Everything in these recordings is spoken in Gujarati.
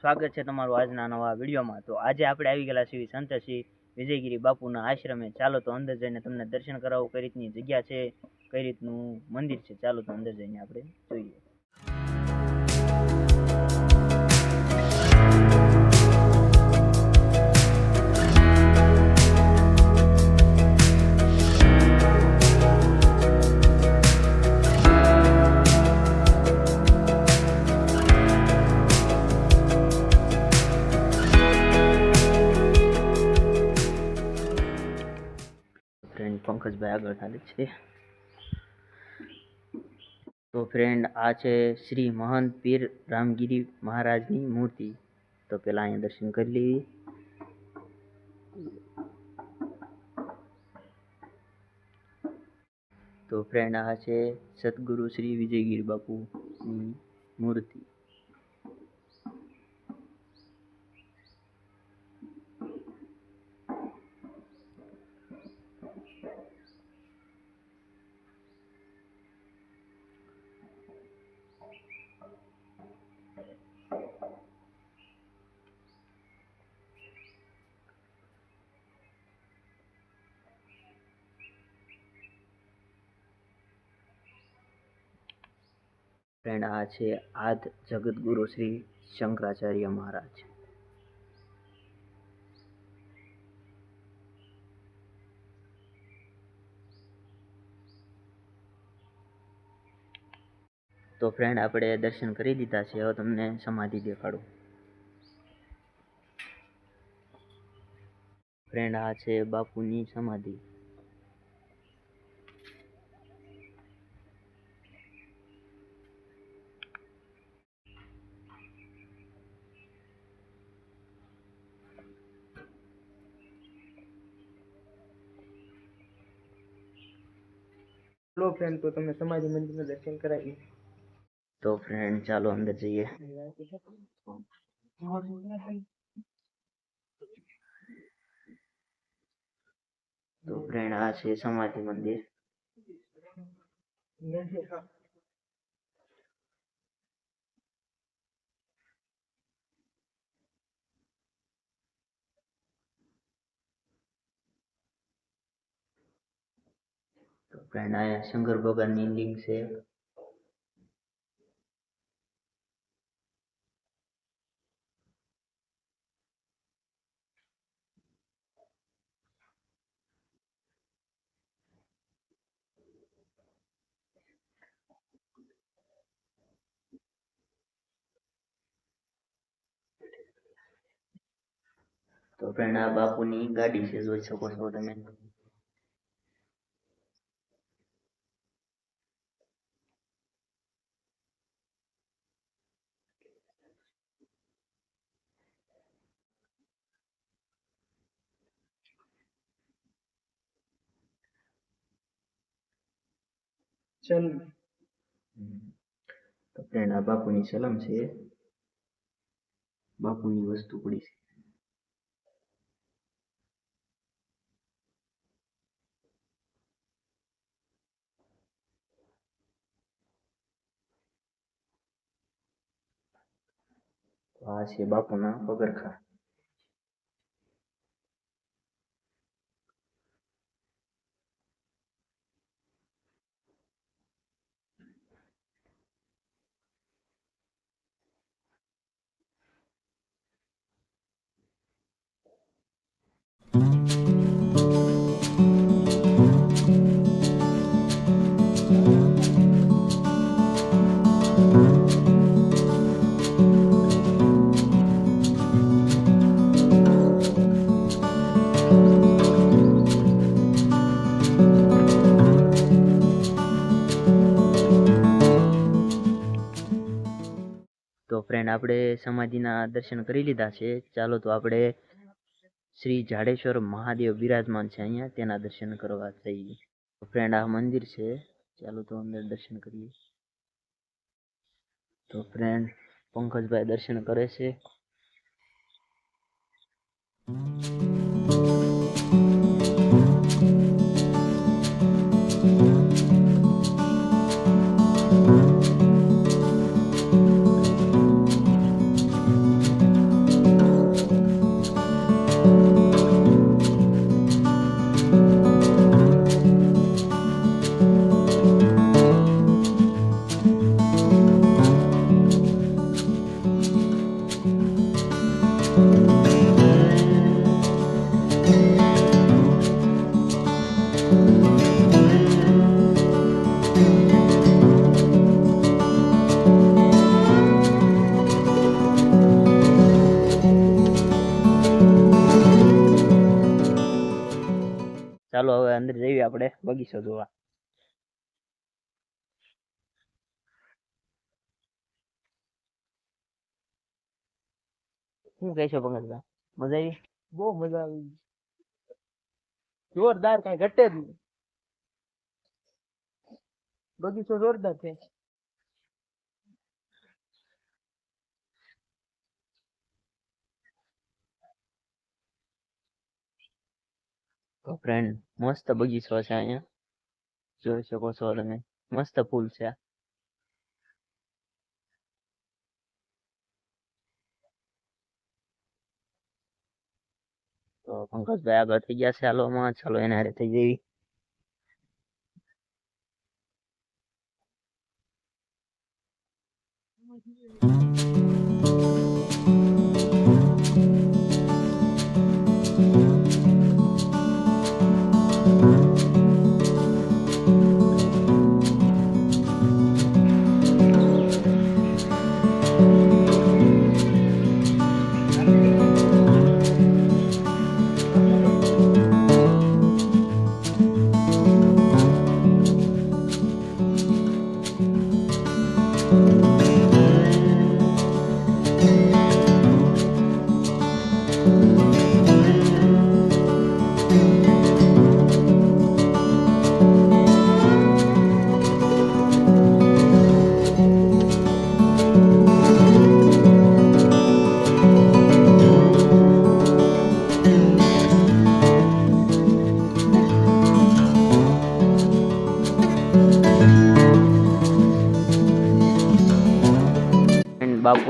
સ્વાગત છે તમારું આજના નવા વિડીયોમાં. તો આજે આપણે આવી ગયેલા છીએ સંત શ્રી વિજયગીરી બાપુના આશ્રમે. ચાલો તો અંદર જઈને તમને દર્શન કરાવો. કઈ રીતની જગ્યા છે? કઈ રીતનું મંદિર છે? ચાલો તો અંદર જઈને આપણે જોઈએ. પંકજભાઈ આગળ ચાલે છે. તો ફ્રેન્ડ આ છે શ્રી મહંત પીર રામગીરી મહારાજની મૂર્તિ. તો પેલા અહીંયા દર્શન કરી લેવી. તો ફ્રેન્ડ આ છે સદગુરુ શ્રી વિજયગીરી બાપુની મૂર્તિ. ફ્રેન્ડ આ છે આદ જગતગુરુ શ્રી શંકરાચાર્ય મહારાજ. તો ફ્રેન્ડ આપણે દર્શન કરી દીધા છે, હવે તમને સમાધિ દેખાડું. ફ્રેન્ડ આ છે બાપુની સમાધિ. લો ફ્રેન્ડ તો તમને સમાધિ મંદિરના દર્શન કરાવી. તો ફ્રેન્ડ ચાલો અંદર જઈએ. તો ફ્રેન્ડ આ છે સમાધિ મંદિર. તો ફ્રેન્ડ શંકર ભગવાનની લિંગ છે તો ફ્રેન્ડ આ બાપુની ગાડી છે, જોઈ શકો છો તમે. ચલ. તો ફ્રેન્ડ આ બાપુની સલામ છે. બાપુની વસ્તુ પડી છે. આ છે બાપુના પગરખા. તો ફ્રેન્ડ આપણે સમાધિના દર્શન કરી લીધા છે. ચાલો તો આપણે શ્રી જાડેશ્વર મહાદેવ બિરાજમાન છે અહીંયા. તેના દર્શન કરવા જઈએ. ફ્રેન્ડ આ મંદિર છે. ચાલો તો અંદર દર્શન કરીએ. તો ફ્રેન્ડ પંકજભાઈ દર્શન કરે છે. ચાલો હવે અંદર જઈએ આપણે બગીચો જોવા. શું કહે છે પંકજભાઈ? મજા આવી? બહુ મજા આવી. જોરદાર કઈ ઘટે જ નહીં. બગીચો જોરદાર છે. તો ફ્રેન્ડ મસ્ત બગીચો છે અહીંયા. જોઈ શકો છો તમે. મસ્ત ફૂલ છે તો પંકજભાઈ આગળ થઈ ગયા છે. હાલોમાં ચાલો, એને હારે થઈ જઈએ.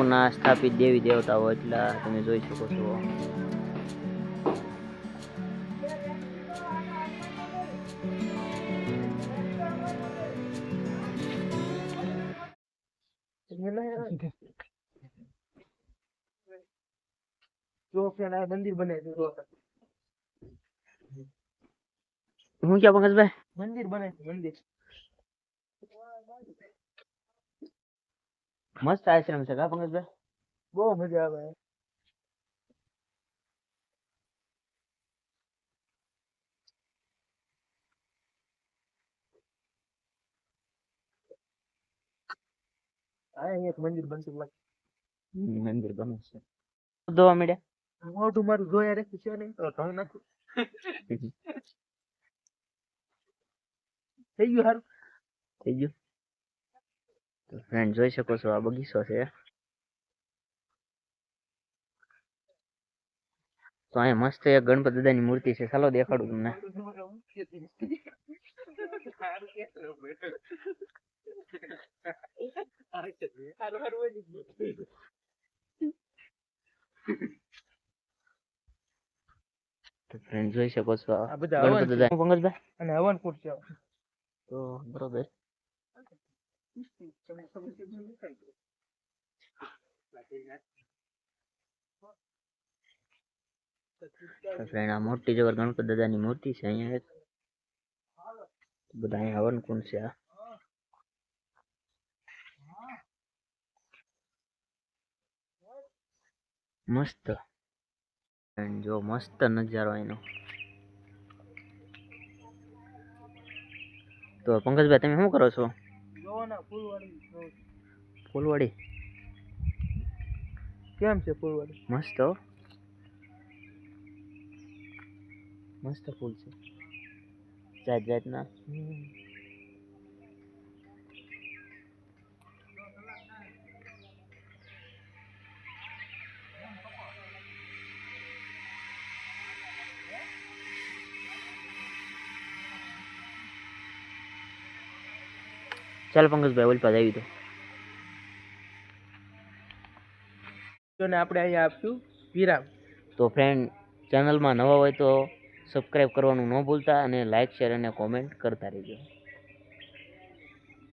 બાપુના સ્થાપિત દેવી દેવતાઓ એટલા તમે જોઈ શકો છો. મંદિર બને છે હું ક્યાં પંકજભાઈ? મંદિર બને છે મંદિર. મસ્ત આશ્રમ છે કા પંકજભાઈ? બહુ મજા આવે. આ અહીંયા એક મંદિર બનતું લાગે. મંદિર બને છે. ધોવા મળ્યા મોઢું મારું જોયા રાખ્યું છે ને તો ધોઈ નાખું. થઈ ગયું હારું થઈ ગયું. તો ફ્રેન્ડ જોઈ શકો છો આ બગીચો છે. તો અહીંયા મસ્ત એક ગણપત દાદાની મૂર્તિ છે. ચાલો દેખાડું તમને. ફ્રેન્ડ જોઈ શકો છો આ બધા દાદા. પંકજભાઈ? અને હવન કુટ છે તો બરોબર. ફ્રેન્ડ આ મોટી જબર ગણપતિ દાદાની મૂર્તિ છે અહીંયા બધા અહીંયા હવન કુંડ છે મસ્ત. જો મસ્ત નજારો એનો તો પંકજભાઈ, તમે શું કરો છો? ને ફૂલવાડી ફૂલવાડી? કેમ છે ફૂલવાડી? મસ્ત મસ્ત ફૂલ છે. જાત જાતના. ચાલ પંકજભાઈ ઓલ આવી તો તો ને આપણે અહીંયા આપશું વિરામ. તો ફ્રેન્ડ ચેનલમાં નવા હોય તો સબસ્ક્રાઈબ કરવાનું ન ભૂલતા અને લાઇક શેર અને કોમેન્ટ કરતા રહેજો.